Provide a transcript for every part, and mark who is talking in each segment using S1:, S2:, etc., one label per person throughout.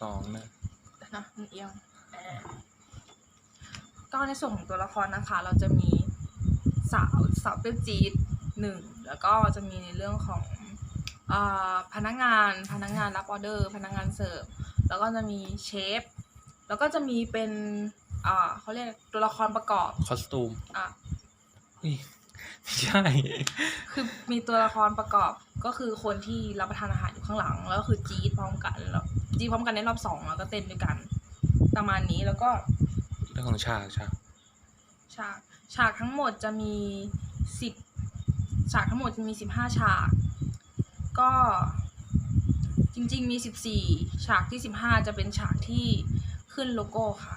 S1: สองนะ
S2: นะมันเอียงเอ่อก็ในส่วนของตัวละครนะคะ เราจะมีสาวสาวเป็นจีดหนึ่งแล้วก็จะมีในเรื่องของอาพนักงานพนักงานรับออเดอร์ พนักงานเสิร์ฟแล้วก็จะมีเชฟแล้วก็จะมีเป็นอ่าเขาเรียกตัวละครประกอบ
S1: คอสตูม
S2: อะ
S1: อุ๊ยไม่ ใช่
S2: คือมีตัวละครประกอบก็คือคนที่รับประทานอาหารอยู่ข้างหลัง แล้วก็คือจี๊ดพร้อมกันแล้วจี๊ดพร้อมกันในรอบสองแล้วก็เต้นด้วยกัน ประมาณนี้แล้วก็
S1: เรื่องของฉากฉาก
S2: ฉากฉากทั้งหมดจะมีสิบฉากทั้งหมดจะมีสิบห้าฉาก ก็จริง ๆ มีสิบสี่ฉากที่สิบห้าจะเป็นฉากที่ขึ้นโลโก้ค่ะ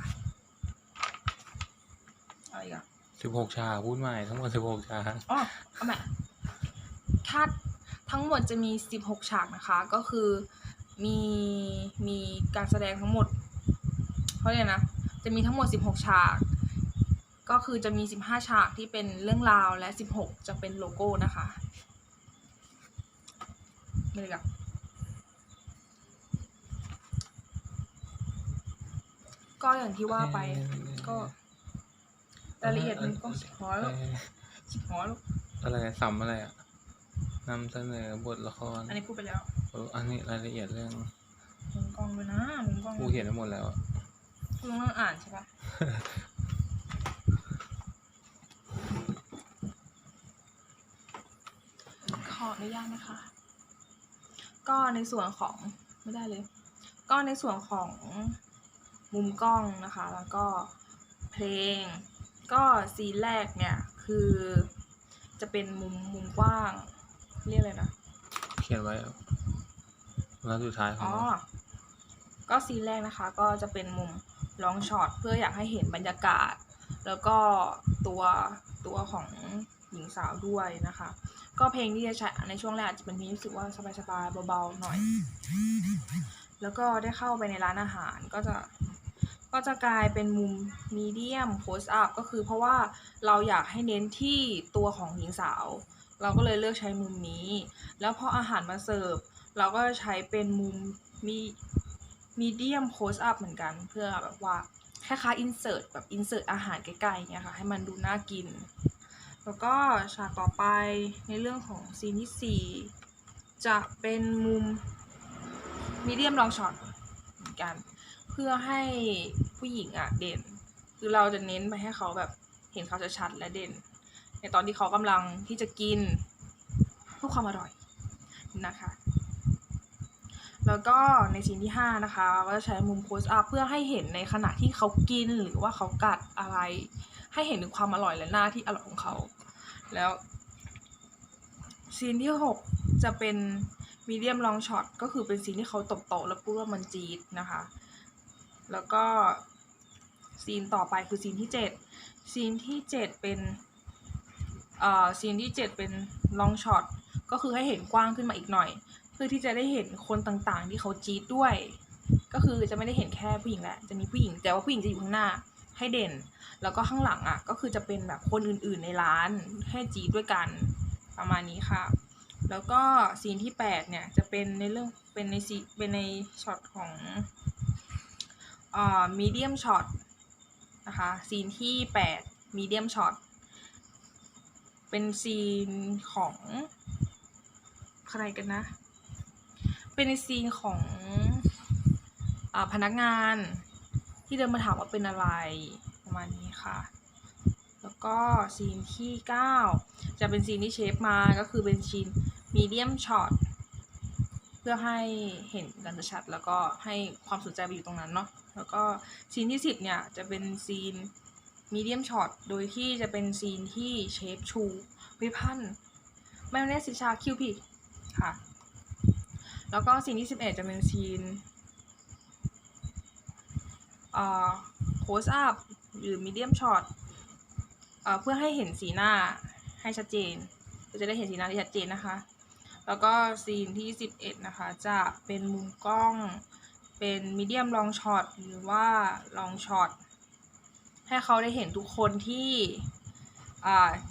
S2: อะไรอีกัน
S1: สิบหกฉากพูดใหม่ทั้งหมดสิบหกฉาก
S2: อ๋อเอาใหม่ถ้าทั้งหมดจะมีสิบหกฉากนะคะ ก็คือมีมีการแสดงทั้งหมดเขาเรียกนะ จะมีทั้งหมดสิบหกฉาก ก็คือจะมีสิบห้าฉากที่เป็นเรื่องราวและสิบหกจะเป็นโลโก้นะคะไม่เลยกับก็อย่างที่ว่าไปก็ รายละเอียดมันก็สิบร้อยแล้ว
S1: เอ่อ
S2: สิบร้อยแล้ว
S1: อะไรสัมอะไรอะนำเสนอบทละคร
S2: อันนี้พูดไปแล้ว
S1: เอออันนี้รายละเอียดเรื่อง
S2: มุมกล้องด้วยนะมุมกล้อง
S1: กูเขียนไว้หมดแล้วอะ
S2: คุณต้องอ่านใช่ปะขออนุญาตนะคะ ก็ในส่วนของไม่ได้เลย ก็ในส่วนของมุมกล้องนะคะ แล้วก็เพลง ก็ซีนแรกเนี่ยคือจะเป็นมุมมุมกว้าง เรียกอะไรนะ
S1: เขียนไว้อะแล้วสุดท้ายขอ
S2: อ๋
S1: ง
S2: อ ก็ซีนแรกนะคะ ก็จะเป็นมุมลองช็อตเพื่ออยากให้เห็นบรรยากาศ แล้วก็ตัวตัวของหญิงสาวด้วยนะคะ ก็เพลงที่จะใช้ในช่วงแรกอาจจะเป็นเพลงที่รู้สึกว่าสบายๆเบาๆหน่อย แล้วก็ได้เข้าไปในร้านอาหารก็จะ ก็จะกลายเป็นมุมมีเดียมโพสต์อัพก็คือเพราะว่าเราอยากให้เน้นที่ตัวของหญิงสาว เราก็เลยเลือกใช้มุมนี้ แล้วพออาหารมาเสิร์ฟ เราก็ใช้เป็นมุมมีมีเดียมโ s สต์อัพเหมือนกัน เพื่อแบบว่าคล้ายๆอินเสิร์ตแบบอินเสิร์ตอาหารใกล้ๆเนี่ยค่ะให้มันดูน่ากิน แล้วก็ฉากต่อไปในเรื่องของซีนที่ 4 จะเป็นมุมมีเดียมลองช็อตเหมือนกัน เพื่อให้ผู้หญิงอะเด่น คือเราจะเน้นไปให้เขาแบบเห็นเขาจะชัดและเด่น ในตอนที่เขากำลังที่จะกินเพื่อความอร่อยนะคะ แล้วก็ในซีนที่ 5 นะคะก็จะใช้มุมโพสอัพเพื่อให้เห็นในขณะที่เขากินหรือว่าเขากัดอะไร ให้เห็นถึงความอร่อยและหน้าที่อร่อยของเขา แล้วซีนที่ 6 จะเป็นมีเดียมลองช็อตก็คือเป็นซีนที่เขาตบโต๊ะแล้วพูดว่ามันจี๊ดนะคะ แล้วก็ซีนต่อไปคือซีนที่7ซีนที่ 7 เป็นเอ่อซีนที่ 7 เป็นลองช็อตก็คือให้เห็นกว้างขึ้นมาอีกหน่อย เพื่อที่จะได้เห็นคนต่างๆ ที่เขาจี๊ดด้วย ก็คือจะไม่ได้เห็นแค่ผู้หญิงแหละจะมีผู้หญิงแต่ว่าผู้หญิงจะอยู่ข้างหน้าให้เด่น แล้วก็ข้างหลังอะก็คือจะเป็นแบบคนอื่นๆในร้านให้จี๊ดด้วยกันประมาณนี้ค่ะ แล้วก็ซีนที่ 8 เนี่ยจะเป็นในเรื่องเป็นในซีเป็นในช็อตของ มีเดียมช็อตนะคะซีนที่ 8 มีเดียมช็อต เป็นซีนของใครกันนะ เป็นซีนของอาพนักงานที่เดินมาถามว่าเป็นอะไรประมาณนี้ค่ะ แล้วก็ซีนที่ 9 จะเป็นซีนที่เชฟมาก็คือเป็นซีนมีเดียมช็อต เพื่อให้เห็นกันชัดๆแล้วก็ให้ความสนใจไปอยู่ตรงนั้นเนาะแล้วก็ซีนที่ 10 เนี่ย จะเป็นซีนมีเดียมช็อตโดยที่จะเป็นซีนที่เชฟชูวิพันธ์มายองเนสสิชาคิวพีค่ะ แล้วก็ซีนที่ 11 จะเป็นซีนอ่าโคสอัพหรือมีเดียมช็อตเอ่อเพื่อให้เห็นสีหน้าให้ชัดเจนเราจะได้เห็นสีหน้าที่ชัดเจนนะคะ แล้วก็ซีนที่ 11 นะคะ จะเป็นมุมกล้องเป็นมีเดียมลองช็อตหรือว่าลองช็อตให้เขาได้เห็นทุกคนที่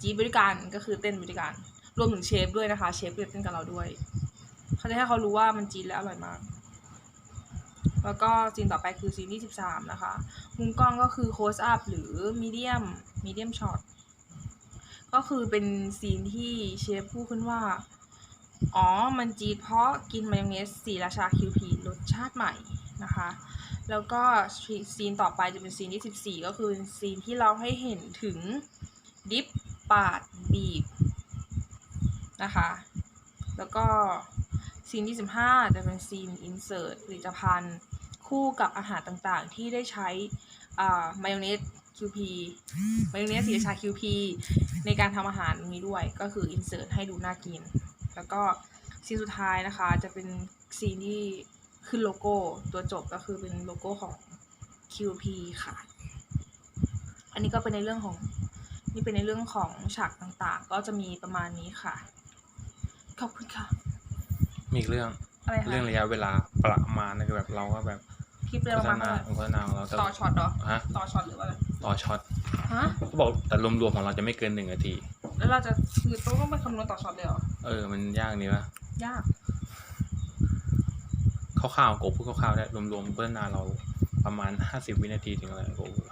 S2: จีดบริการก็คือเต้นบริการ รวมถึงเชฟด้วยนะคะเชฟก็จะเต้นกับเราด้วย เขาจะให้เขารู้ว่ามันจีดและอร่อยมาก แล้วก็ซีนต่อไปคือซีนที่ 13 นะคะ มุมกล้องก็คือ close up หรือ medium medium shot ก็คือเป็นซีนที่เชฟพูดขึ้นว่า อ๋อ มันจีดเพราะกินมายองเนสสีราชาคิวพีรสชาติใหม่นะคะ แล้วก็ซีนต่อไปจะเป็นซีนที่ 14 ก็คือซีนที่เราให้เห็นถึงดิฟปาดบีบนะคะ แล้วก็ซีนที่ 15 จะเป็นซีนอินเสิร์ตผลิตภัณฑ์คู่กับอาหารต่างๆ ที่ได้ใช้อ่ามายองเนส QP มายองเนสสีราชา QP ในการทำอาหารนี้ด้วยก็คืออินเสิร์ตให้ดูน่ากิน แล้วก็ซีนสุดท้ายนะคะจะเป็นซีนที่ขึ้นโลโก้ตัวจบก็คือเป็นโลโก้ของ QP ค่ะ อันนี้ก็เป็นในเรื่องของนี่เป็นในเรื่องของฉากต่างๆ ก็จะมีประมาณนี้ค่ะ ขอบคุณค่ะ
S1: มีอีกเรื่อง
S2: อะไรคะ
S1: เรื่องระยะเวลาประมาณนะคือแบบเราก็แบบ
S2: คลิปเร็
S1: โฆ
S2: ว
S1: ษ
S2: มาก
S1: ณา
S2: เลย
S1: โฆษณาของเราแต่
S2: ต่อช็อตเหรอ
S1: ฮะ
S2: ต่อช็อตหรือว่าอะไร
S1: ต่อช็อต
S2: ฮะ
S1: เขาบอกแต่รวมๆของเราจะไม่เกินหนึ่งนาที
S2: แล้วเราจะคือต้องต้องไปคำนวณต่อช็อตเลยเหรอ
S1: เออ มันยากนี่วะ
S2: ยาก
S1: คร่าวๆโกพูดคร่าวๆได้รวมๆโฆษณาเราประมาณห้าสิบวินาทีถึงอะไรโกพูด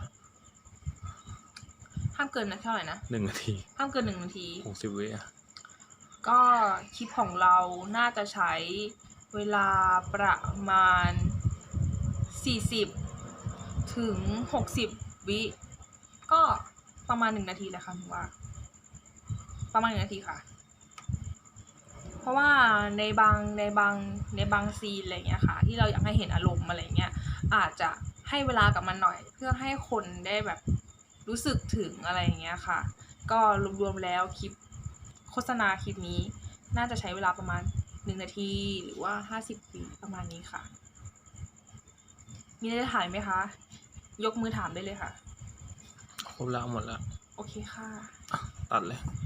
S2: ห้ามเกินนะเท่าไหร่นะ
S1: หนึ่งนาที
S2: ห้ามเกินหนึ่งนาที
S1: หกสิบวิอะ
S2: ก็คลิปของเราน่าจะใช้เวลาประมาณ40ถึง60วิ ก็ประมาณ1นาทีแหละค่ะหนูว่า ประมาณ1นาทีค่ะเพ ราะว่าในบางในบางในบางซีนอะไรเงี้ยค่ะ ที่เราอยากให้เห็นอารมณ์อะไรเงี้ยอาจจะให้เวลากับมันหน่อย เพื่อให้คนได้แบบรู้สึกถึงอะไรอย่างเงี้ยค่ะ ก็รวมๆแล้วคลิปโฆษณาคลิปนี้ น่าจะใช้เวลาประมาณหนึ่งนาทีหรือว่าห้าสิบวิประมาณนี้ค่ะ มีอะไรจะถามไหมคะ ยกมือถามได้เลยค่ะ
S1: ครบแล้วหมดแล้ว
S2: โอเคค่ะ
S1: ตัดเลย
S2: ค